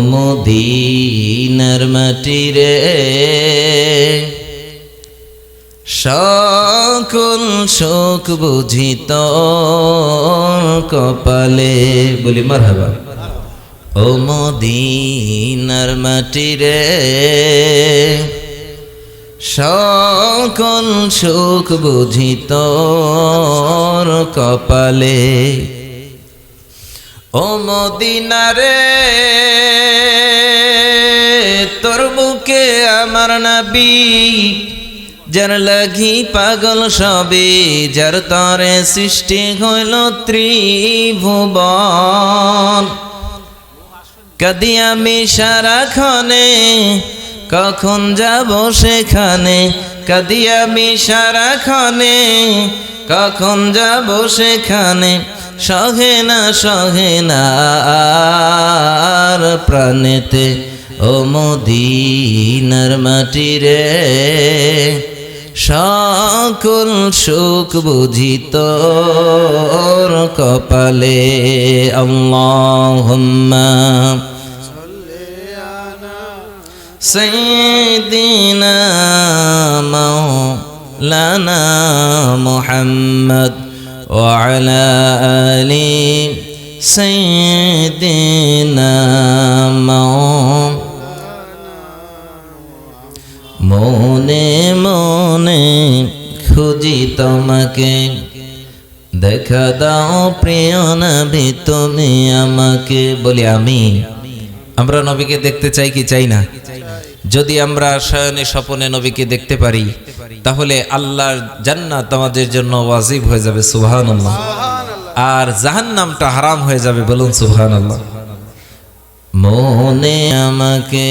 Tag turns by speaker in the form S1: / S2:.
S1: মদিনার মাটি রে সকল শোক বুঝিত কপালে, বলি মার হাবা ও মদিনার মাটি রে সকল সুখ বুঝিত কপালে ও মদিনারে, তোর বুকে আমার নাবি, যার লাগি পাগল সবে, যার তরে সৃষ্টি হইল ত্রিভুবন। কদি আমি সারাক্ষণে, কখন যাব সেখানে? কদি আমি সারাক্ষণে, কখন যাব সেখানে? সহে না, সহে নার প্রাণেতে, ও মদিনার মাটি রে সকল সুখ বুঝিত কপালে, আল্লাহুম্মা। সৈদিনা মাওলানা মোহাম্মদ وعلى آل سيدنا مولانا মনে মনে খুঁজি তোমাকে দেখা দাও প্রিয় নবী তুমি আমাকে বলি আমি আমরা নবীকে দেখতে চাই কি চাই না যদি আমরা শয়নে স্বপনে নবীকে দেখতে পারি, তাহলে আল্লাহর জান্নাত আমাদের জন্য ওয়াজিব হয়ে যাবে, সুবহানাল্লাহ। আর জাহান্নামটা হারাম হয়ে যাবে বলুন, সুবহানাল্লাহ। মনে আমাকে